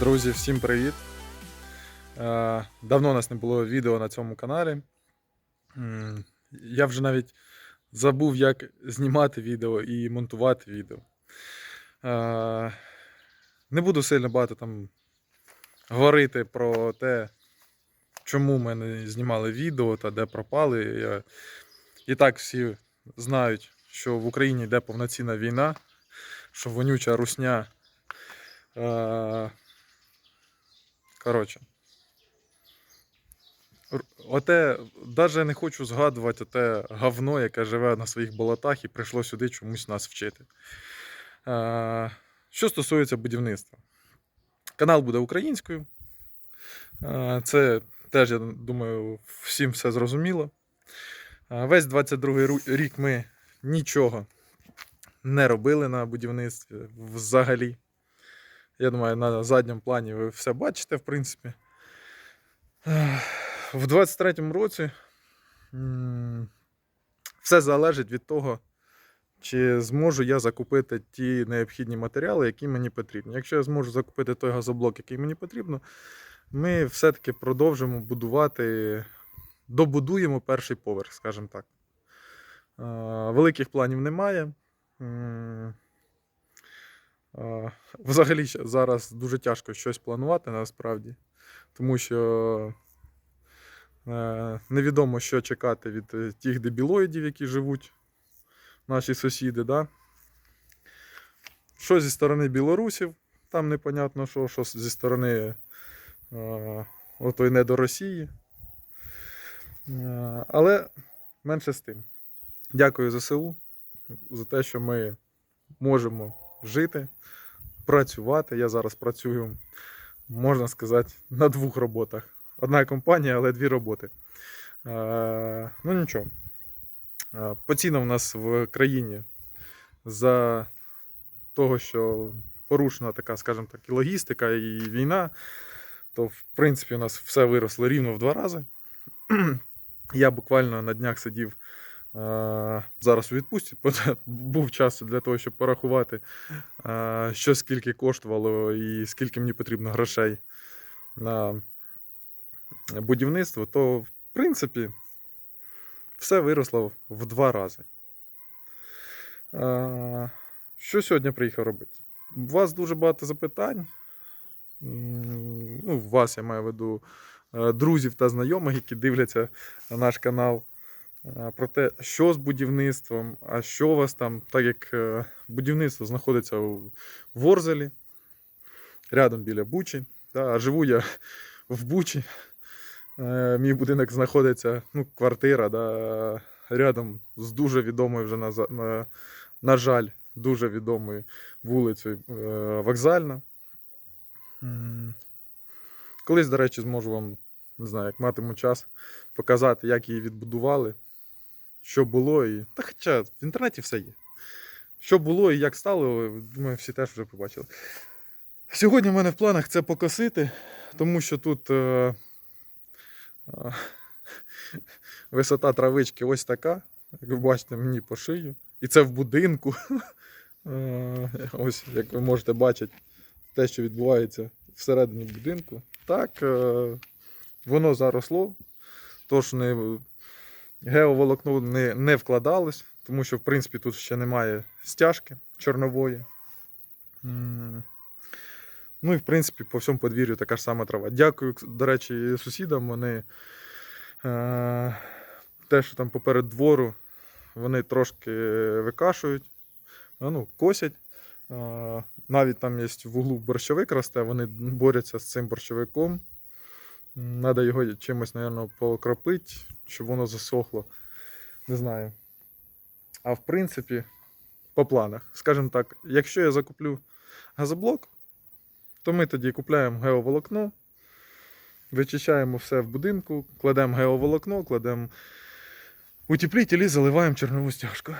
Друзі, всім привіт! Е, Давно у нас не було відео на цьому каналі. Я вже навіть забув, як знімати відео і монтувати відео. Е, Не буду сильно багато там говорити про те, чому ми не знімали відео та де пропали. Я... І так всі знають, що в Україні йде повноцінна війна, що вонюча русня. Коротше. Оте, навіть не хочу згадувати те говно, яке живе на своїх болотах і прийшло сюди чомусь нас вчити. Що стосується будівництва, канал буде українською. Це теж, я думаю, всім все зрозуміло. Весь 22 ру- рік ми нічого не робили на будівництві взагалі. Я думаю, на задньому плані ви все бачите, в принципі. В 23-му році все залежить від того, чи зможу я закупити ті необхідні матеріали, які мені потрібні. Якщо я зможу закупити той газоблок, який мені потрібно, ми все-таки продовжимо будувати, добудуємо перший поверх, скажімо так. Великих планів немає. Взагалі зараз дуже тяжко щось планувати насправді, тому що е, невідомо, що чекати від е, тих дебілоїдів, які живуть, наші сусіди. Да? Що зі сторони білорусів, там непонятно що, що зі сторони е, отої не до Росії. Е, але менше з тим. Дякую ЗСУ за те, що ми можемо жити, працювати. Я зараз працюю, можна сказати, на двох роботах. Одна компанія, але дві роботи. Е, ну нічого. Е, по цінам в нас в країні за того, що порушена така, скажімо так, і логістика, і війна, то в принципі у нас все виросло рівно в два рази. Я буквально на днях сидів зараз у відпустці, був час для того, щоб порахувати, е, що скільки коштувало і скільки мені потрібно грошей на будівництво, то в принципі все виросло в два рази. Е, Що сьогодні приїхав робити? У вас дуже багато запитань. Ну, вас я маю в виду е, друзів та знайомих, які дивляться наш канал. Про те, що з будівництвом, а що у вас там, так як е, будівництво знаходиться у Ворзелі, рядом біля Бучі. Да, живу я в Бучі. Е, Мій будинок знаходиться, ну, квартира, да, рядом з дуже відомою вже на, на, на жаль, дуже відомою вулицею е, Вокзальна. Колись, до речі, зможу вам, не знаю, як матиму час, показати, як її відбудували, що було і. Та хоча в інтернеті все є. Що було і як стало, думаю, всі теж вже побачили. Сьогодні в мене в планах це покосити, тому що тут е, е, висота травички ось така, як ви бачите, мені по шию. І це в будинку. Е, Ось, як ви можете бачити, те, що відбувається всередині будинку. Так, е, воно заросло, тож не, геоволокно не, не вкладалось, тому що, в принципі, тут ще немає стяжки чорнової. Ну і в принципі по всьому подвір'ю така ж сама трава. Дякую, до речі, сусідам. Вони е, те, що там поперед двору, вони трошки викашують, ну, косять. Е, навіть там є в углу борщовик росте, вони борються з цим борщовиком. Треба його чимось, мабуть, покропити, щоб воно засохло. Не знаю. А в принципі, по планах. Скажімо так, якщо я закуплю газоблок, то ми тоді купляємо геоволокно, вичищаємо все в будинку, кладемо геоволокно, кладемо утеплитель і заливаємо чорнову стяжку.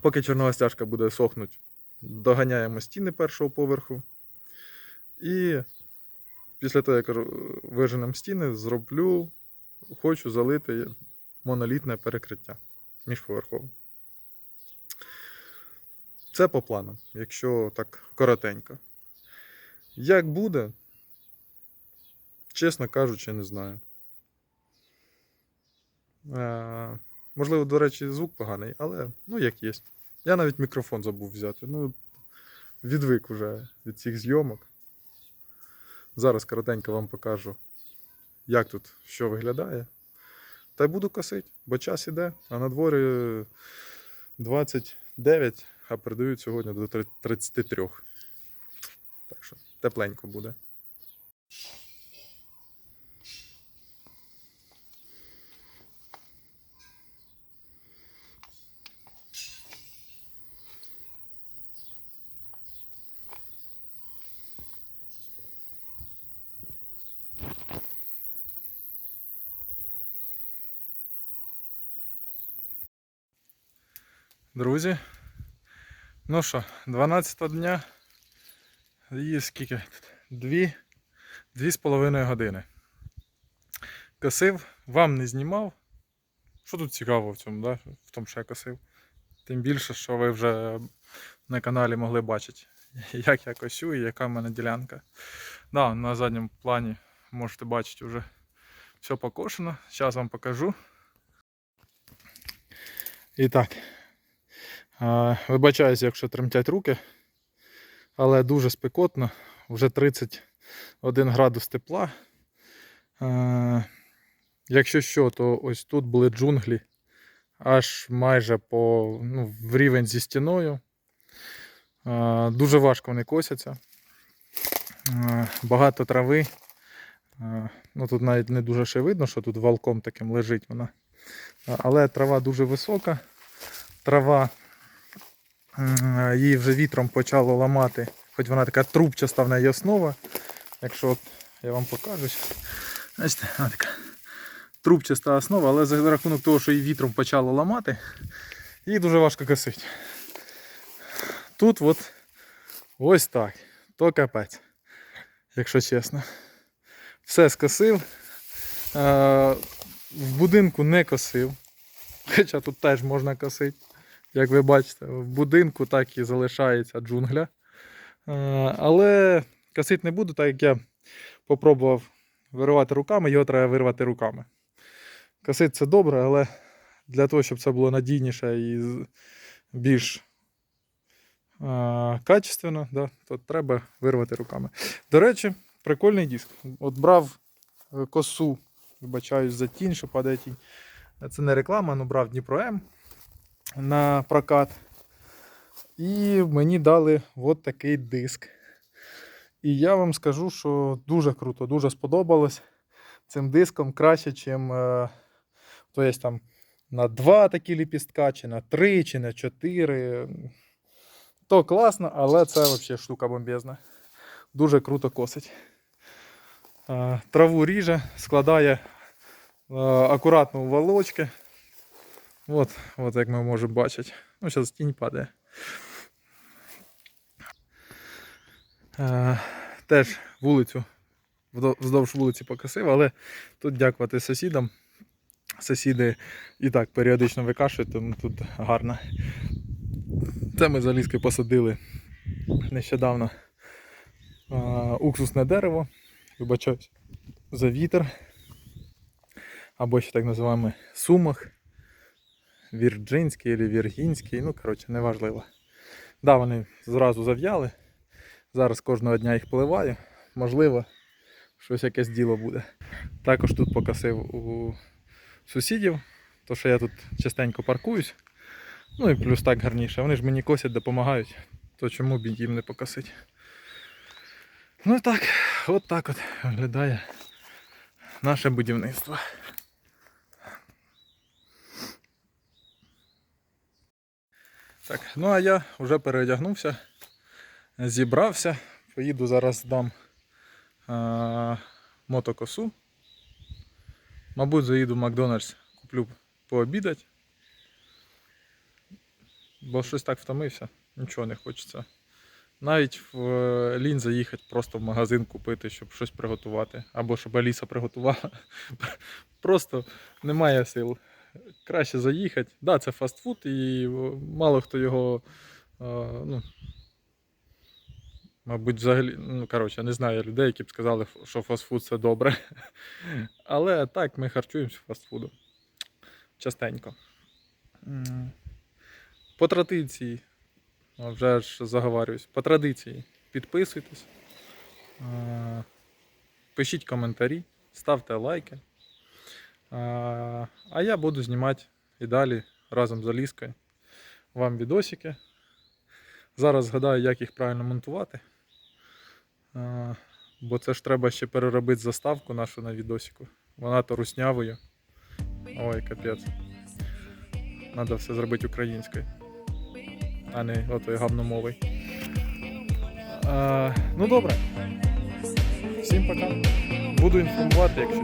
Поки чорнова стяжка буде сохнути, доганяємо стіни першого поверху. І після того, як виженемо стіни, зроблю, хочу залити монолітне перекриття міжповерхове. Це по планам, якщо так коротенько. Як буде? Чесно кажучи, не знаю. Е, можливо, до речі, звук поганий, але ну як є. Я навіть мікрофон забув взяти. Ну, відвик уже від цих зйомок. Зараз коротенько вам покажу, як тут що виглядає. Та й буду косити, бо час іде, а на дворі 29, а передають сьогодні до 33. Так що тепленько буде. Друзі. Ну що, 12 дня. І скільки? Дві, дві з половиною години. Косив, вам не знімав. Що тут цікаво в цьому, да? в тому, що я косив? Тим більше, що ви вже на каналі могли бачити, як я косю і яка в мене ділянка. Да, на задньому плані можете бачити вже все покошено. Зараз вам покажу. І так. А, Вибачаюся, якщо тремтять руки, але дуже спекотно, вже 31 градус тепла. Якщо що, то ось тут були джунглі аж майже по, ну, в рівень зі стіною. Дуже важко вони косяться. Багато трави. Ну, Тут навіть не дуже ще видно, що тут валком таким лежить вона. Але трава дуже висока. Трава її вже вітром почало ламати, хоч вона така трубчаста в неї основа. Якщо от я вам покажу. Бачите, вона така трубчаста основа, але за рахунок того, що її вітром почало ламати, її дуже важко косити. Тут от ось так. То капець, якщо чесно. Все скосив. В будинку не косив. Хоча тут теж можна косити. Як ви бачите, в будинку так і залишається джунгля. Е, Але косити не буду, так як я попробував виривати руками, його треба вирвати руками. Косити це добре, але для того, щоб це було надійніше і більш е, качественно, да, то треба вирвати руками. До речі, прикольний диск. От брав е, косу, вибачаюсь за тінь, що падає тінь. Це не реклама, але брав Дніпро М на прокат. І мені дали от такий диск. І я вам скажу, що дуже круто, дуже сподобалось цим диском краще, ніж е, то є там на два такі ліпістка, чи на три, чи на чотири. То класно, але це взагалі штука бомбезна. Дуже круто косить. Е, Траву ріже, складає е, акуратно у волочки. От, от як ми можемо бачити. Ну, зараз тінь падає. Е, теж вулицю, вздовж вулиці покосив, але тут дякувати сусідам. Сусіди і так періодично викашують, тому тут гарно. Це ми за ліскою посадили нещодавно е, уксусне дерево. Вибачаюсь за вітер. Або ще так називаємо сумах. Вірджинський або Віргінський, ну, коротше, неважливо. Да, вони зразу зав'яли. Зараз кожного дня їх поливаю. Можливо, щось якесь діло буде. Також тут покосив у сусідів, то що я тут частенько паркуюсь. Ну і плюс так гарніше. Вони ж мені косять, допомагають, то чому б їм не покосити. Ну і так, от так от виглядає наше будівництво. Так, ну а я вже переодягнувся, зібрався. Поїду зараз дам а, мотокосу. Мабуть, заїду в Макдональдс, куплю пообідати. Бо щось так втомився, нічого не хочеться. Навіть в е, лінь заїхати просто в магазин купити, щоб щось приготувати. Або щоб Аліса приготувала. Просто немає сил краще заїхати. Так, да, це фастфуд, і мало хто його е, ну, Мабуть, взагалі, ну коротше, не знаю людей, які б сказали, що фастфуд це добре. Але так, ми харчуємося фастфудом. Частенько. По традиції, вже ж заговарююсь, по традиції підписуйтесь, е, пишіть коментарі, ставте лайки. А я буду знімати і далі разом з Аліскою вам відосики. Зараз згадаю, як їх правильно монтувати. Бо це ж треба ще переробити заставку нашу на відосику. Вона то руснявою. Ой, капець. Треба все зробити українською, а не отою гавномовою. Ну добре. Всім пока. Буду інформувати, якщо